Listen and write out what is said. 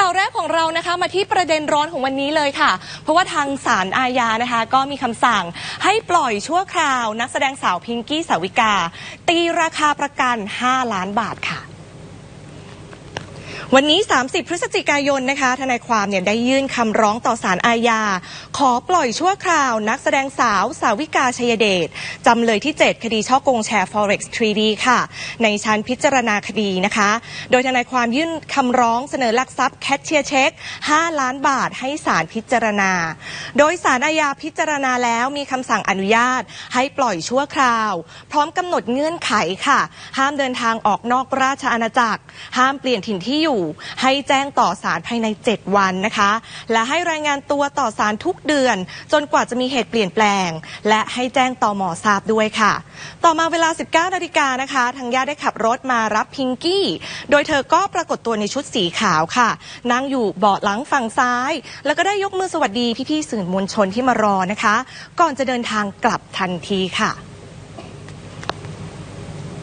ข่าวแรกของเรานะคะมาที่ประเด็นร้อนของวันนี้เลยค่ะ เพราะว่าทางศาลอาญานะคะ ก็มีคำสั่งให้ปล่อยชั่วคราว นักแสดงสาวพิงกี้สาวิกา ตีราคาประกัน 5 ล้านบาทค่ะ วันนี้ 30 พฤศจิกายนนะคะทนายความเนี่ยได้ยื่นคำร้องต่อศาลอาญา ขอปล่อยชั่วคราว นักแสดงสาวสาวิกาชัยเดชจำเลยที่ 7 คดีช่อโกงแชร์ Forex 3D ค่ะ ในชั้นพิจารณาคดีนะคะ โดยทนายความยื่นคำร้องเสนอหลักทรัพย์แคชเชียร์เช็ค 5 ล้านบาทให้ศาลพิจารณา โดยศาลอาญาพิจารณาแล้วมีคำสั่งอนุญาต ให้ปล่อยชั่วคราว พร้อมกำหนดเงื่อนไขค่ะ ห้ามเดินทางออกนอกราชอาณาจักร ห้ามเปลี่ยนถิ่นที่อยู่ให้แจ้งต่อศาลภายใน 7 วันนะคะ และให้รายงานตัวต่อศาลทุกเดือน จนกว่าจะมีเหตุเปลี่ยนแปลง และให้แจ้งต่อหมอทราบด้วยค่ะ ต่อมาเวลา 19นาฬิกานะคะทางญาติได้ขับรถมารับพิงกี้ โดยเธอก็ปรากฏตัวในชุดสีขาวค่ะ นั่งอยู่เบาะหลังฝั่งซ้าย แล้วก็ได้ยกมือสวัสดีพี่ๆสื่อมวลชนที่มารอนะคะ ก่อนจะเดินทางกลับทันทีค่ะ